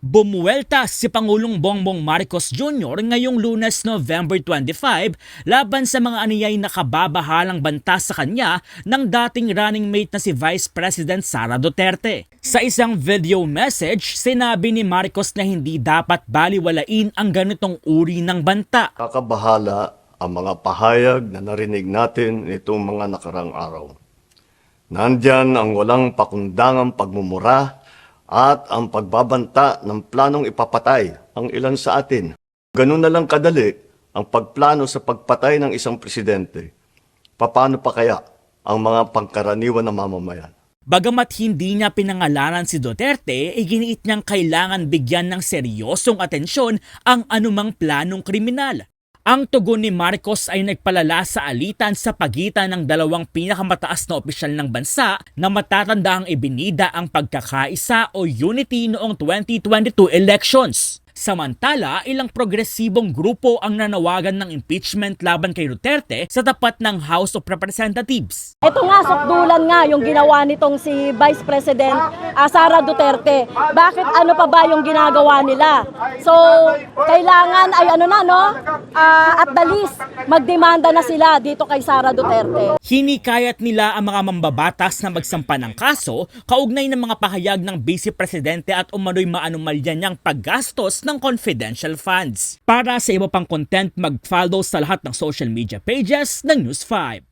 Bumuwelta si Pangulong Bongbong Marcos Jr. ngayong lunes November 25 laban sa mga aniyay na kababahalang banta sa kanya ng dating running mate na si Vice President Sara Duterte. Sa isang video message, sinabi ni Marcos na hindi dapat baliwalain ang ganitong uri ng banta. Kakabahala ang mga pahayag na narinig natin nitong mga nakarang araw. Nandyan ang walang pakundangang pagmumura at ang pagbabanta ng planong ipapatay ang ilan sa atin. Ganun na lang kadali ang pagplano sa pagpatay ng isang presidente. Paano pa kaya ang mga pangkaraniwan na mamamayan? Bagamat hindi niya pinangalanan si Duterte, iginiit niyang kailangan bigyan ng seryosong atensyon ang anumang planong kriminal. Ang tugon ni Marcos ay nagpalala sa alitan sa pagitan ng dalawang pinakamataas na opisyal ng bansa na matatanda ang ibinida ang pagkakaisa o unity noong 2022 elections. Samantala, ilang progresibong grupo ang nanawagan ng impeachment laban kay Duterte sa tapat ng House of Representatives. Ito nga, sukdulan nga yung ginawa nitong si Vice President ah, Sara Duterte. Bakit ano pa ba yung ginagawa nila? So, kailangan ay ano na, no? Ah, at the least, magdemanda na sila dito kay Sara Duterte. Hinikayat nila ang mga mambabatas na magsampa ng kaso kaugnay ng mga pahayag ng Vice Presidente at umano'y maanumalya niyang paggastos ng confidential funds. Para sa iba pang content, mag-follow sa lahat ng social media pages ng News 5.